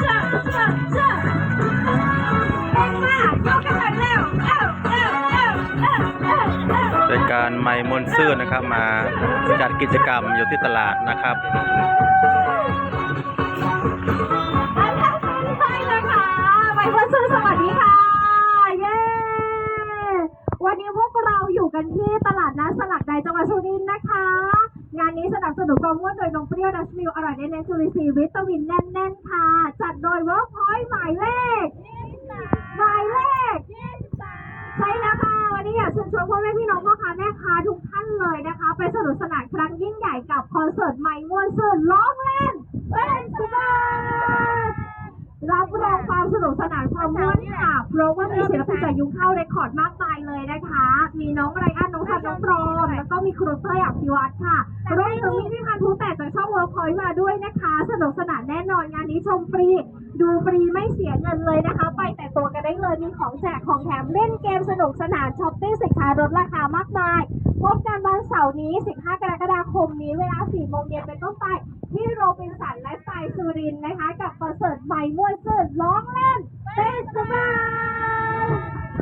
เจ้าเจ้าเจ้าเก่งมากยกาเอ้าเอ้าเอ้าเอ้าเอ้าเป็นการไมมนซื่อนะครับมาจัดกิจกรรมอยู่ที่ตลาดนะครับใช่นะคะไวเวอร์ซื้อสวัสดีค่ะเย้วันนี้พวกเราอยู่กันที่ตลาดนัดสลักใดจังหวัดสุรินทร์นะคะ งานนี้สนับสนุนความม่วนโดยนมเปรี้ยวดัชมิลอร่อยในเนจูริซีวิตามินแน่นๆค่ะ ยเวิร์กพอยต์หมายเลขหมายเลขใช่แล้วค่ะวันนี้อยากเชิญชวนพ่อแม่พี่น้องพ่อค้าแม่ค้าทุกท่านเลยนะคะ ไปสนุกสนานครั้งยิ่งใหญ่กับคอนเสิร์ตใหม่ม่วนซื่นร้องเล่นเป็นสบายรับรองความสนุกสนานความม่วนค่ะ เพราะว่ามีศิลปินจากยุคเข้าเรคคอร์ดมากมายเลยนะคะ มีน้องไรอันน้องทันน้องโปรมแล้วก็มีครูเต้ยอภิวัตรค่ะรวมถึงมีพี่พันธุ์ทูแต่จากช่องเวิร์คพอยต์มาด้วยนะคะ สนุกสนานแนี้ชมฟรี ดูฟรีไม่เสียเงินเลยนะคะ ไปแต่ตัวกันได้เลยมีของแจกของแถมเล่นเกมสนุกสนานช้อปปิ้งสินค้าลดราคามากมายพบกันวันเสาร์นี้ 15 กรกฎาคมนี้เวลา 4 โมงเย็นเป็นต้นไปที่โรบินสันและสไตล์สุรินนะคะ กับคอนเสิร์ตใหม่ม่วนซื่นร้องเล่น